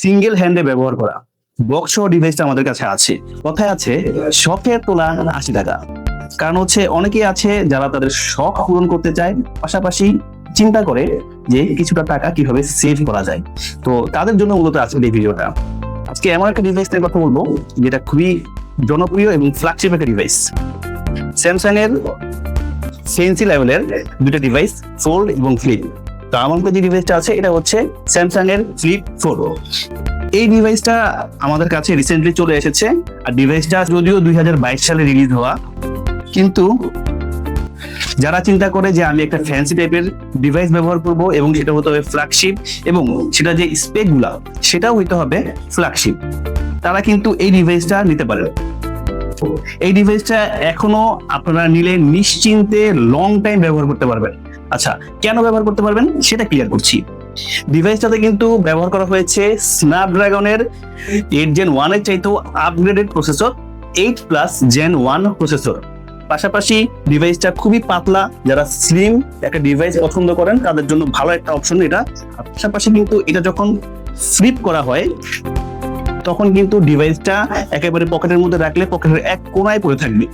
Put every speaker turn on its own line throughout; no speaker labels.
Single হ্যান্ডে ব্যবহার করা। Box ডিভাইসটা আমাদের কাছে আছে। কথায় আছে, শখের তোলা আশি টাকা। কারণ হচ্ছে অনেকেই আছে যারা তাদের শখ পূরণ করতে চায়, পাশাপাশি চিন্তা করে যে কিছুটা টাকা কীভাবে সেভ করা যায়। তো তাদের জন্য মূলত আজকের এই ভিডিওটা। আজকে এমন একটা ডিভাইস নিয়ে কথা বলব, যেটা খুবই জনপ্রিয় এবং ফ্ল্যাগশিপ একটা ডিভাইস স্যামসাং এর সেন্সি লেভেলের দুটো ডিভাইস ফোল্ড এবং ফ্লিপ তো আমার কাছে যে ডিভাইসটা আছে, এটা হচ্ছে স্যামসাং এর ফ্লিপ ফোর এই ডিভাইসটা আমাদের কাছে রিসেন্টলি চলে এসেছে, আর ডিভাইসটা যদিও দুই হাজার বাইশ সালে রিলিজ হওয়া, কিন্তু যারা চিন্তা করে যে আমি একটা ফ্যান্সি টাইপের ডিভাইস ব্যবহার করব এবং সেটা হতে হবে ফ্ল্যাগশিপ এবং সেটা যে স্পেকগুলা সেটাও হইতে হবে ফ্ল্যাগশিপ তারা কিন্তু এই ডিভাইসটা নিতে পারে এই ডিভাইসটা এখনও আপনারা নিলে নিশ্চিন্তে লং টাইম ব্যবহার করতে পারবেন। আচ্ছা কেন ব্যবহার করতে পারবেন? সেটা ক্লিয়ার করছি। ডিভাইসটাতে কিন্তু ব্যবহার করা হয়েছে স্ন্যাপড্রাগনের এইট জেন ওয়ানের চাইতেও upgraded processor eight plus gen one processor পাশাপাশি ডিভাইসটা খুবই পাতলা, যারা স্লিম একটা ডিভাইস পছন্দ করেন, তাদের জন্য ভালো একটা অপশন এটা। পাশাপাশি কিন্তু এটা যখন ফ্লিপ করা হয় তখন কিন্তু ডিভাইসটা একেবারে পকেটের মধ্যে রাখলে পকেটের এক কোনায় পড়ে থাকবে।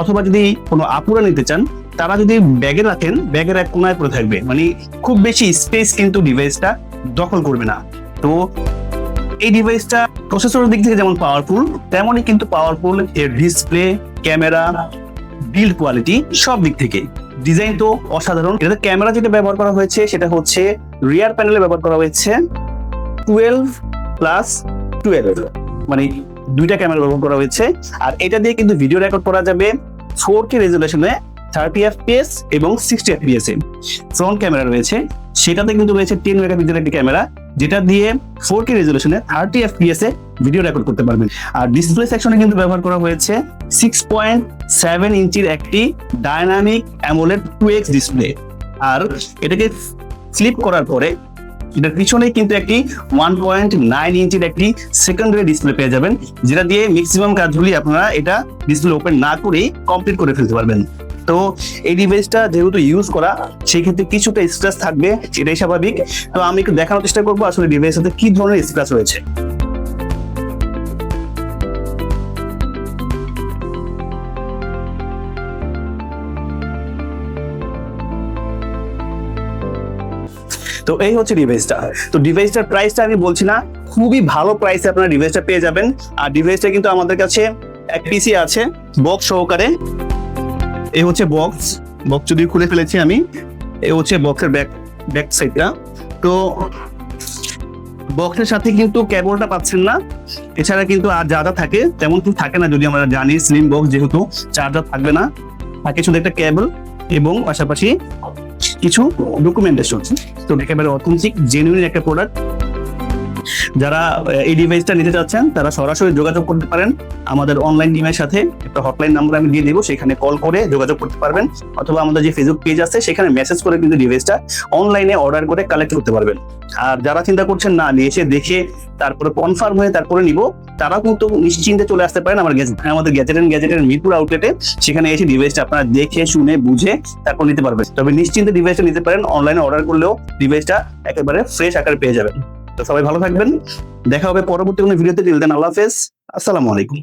অথবা যদি কোনো আপুরা নিতে চান, তারা যদি ব্যাগে রাখেন, ব্যাগের এক কোনায় পড়ে থাকবে। মানে খুব বেশি স্পেস কিন্তু ডিভাইসটা দখল করবে না। তো এই ডিভাইসটা প্রসেসরের দিক থেকে যেমন পাওয়ারফুল তেমনই কিন্তু পাওয়ারফুল এর ডিসপ্লে ক্যামেরা বিল্ড কোয়ালিটি সব দিক থেকে। ডিজাইন তো অসাধারণ। এটাতে ক্যামেরা যেটা ব্যবহার করা হয়েছে, সেটা হচ্ছে রিয়ার প্যানেলে ব্যবহার করা হয়েছে টুয়েলভ প্লাস টুয়েলভ মানে দুইটা ক্যামেরা ব্যবহার করা হয়েছে। আর এটা দিয়ে কিন্তু ভিডিও রেকর্ড করা যাবে ফোর কে রেজুলেশনে থার্টি এফপিএস এবং সিক্সটি এফপিএস এ। ফ্রন্ট ক্যামেরা রয়েছে। সেটাতে কিন্তু রয়েছে টেন মেগাপিক্সেলের একটি ক্যামেরা যেটা দিয়ে ফোর কে রেজুলেশনে থার্টি এফপিএস এ ভিডিও রেকর্ড করতে পারবেন। আর ডিসপ্লে সেকশনে কিন্তু ব্যবহার করা হয়েছে সিক্স পয়েন্ট সেভেন ইঞ্চির একটি dynamic AMOLED two X display আর এটাকে ফ্লিপ করার পরে এটার পিছনে কিন্তু একটি ওয়ান পয়েন্ট নাইন ইঞ্চির একটি সেকেন্ডারি ডিসপ্লে পেয়ে যাবেন, যেটা দিয়ে ম্যাক্সিমাম কাজগুলি আপনারা এটা ডিসপ্লে ওপেন না করেই কমপ্লিট করে ফেলতে পারবেন। তো এই ডিভাইসটা যেহেতু ইউজ করা সেই ক্ষেত্রে কিছুটা স্ক্র্যাচ থাকবে, এটাই স্বাভাবিক। তো আমি একটু দেখানোর চেষ্টা করব আসলে ডিভাইসটাতে কি ধরনের স্ক্র্যাচ রয়েছে। তো এই হচ্ছে ডিভাইসটা তো ডিভাইসটার প্রাইসটা আমি বলছি না, খুবই ভালো প্রাইসে আপনারা ডিভাইসটা পেয়ে যাবেন। আর ডিভাইসটা কিন্তু আমাদের কাছে এক পিসি আছে বক্স সহকারে। এই হচ্ছে বক্স বক্স যদি খুলে ফেলেছি আমি এই হচ্ছে বক্সের ব্যাক ব্যাক সাইডটা তো বক্সের সাথে কিন্তু কেবলটা পাচ্ছেন না। এছাড়া কিন্তু আর যা যা থাকে, তেমন কিছু থাকে না যদি আমরা জানি স্লিম বক্স যেহেতু, চার্জার থাকবে না। থাকে শুধু একটা কেবল এবং পাশাপাশি কিছু ডকুমেন্টেশন তো একেবারে অথেন্টিক জেনুইন একটা প্রোডাক্ট যারা এই ডিভাইসটা নিতে চাচ্ছেন, তারা সরাসরি যোগাযোগ করতে পারেন। আমাদের অনলাইন টিমের সাথে একটা হটলাইন নাম্বার আমি দিয়ে দিব, সেখানে কল করে যোগাযোগ করতে পারবেন। অথবা আমাদের যে ফেসবুক পেজ আছে, সেখানে মেসেজ করে কিন্তু ডিভাইসটা অনলাইনে অর্ডার করে কালেক্ট করতে পারবেন। আর যারা চিন্তা করছেন, না নিয়ে এসে দেখে তারপরে কনফার্ম হয়ে তারপরে নিব তারা কিন্তু নিশ্চিন্তে চলে আসতে পারেন আমার আমাদের গ্যাজেট এন্ড গ্যাজেটের মিরপুর আউটলেটে সেখানে এসে ডিভাইসটা আপনারা দেখে, শুনে, বুঝে তারপর নিতে পারবেন। তবে নিশ্চিন্তে ডিভাইসটা নিতে পারেন। অনলাইনে অর্ডার করলেও ডিভাইসটা একেবারে ফ্রেশ আকারে পেয়ে যাবেন। সবাই ভালো থাকবেন। দেখা হবে পরবর্তী কোনো ভিডিওতে। টিল দেন আল্লাহ হাফেজ। আসসালামু আলাইকুম।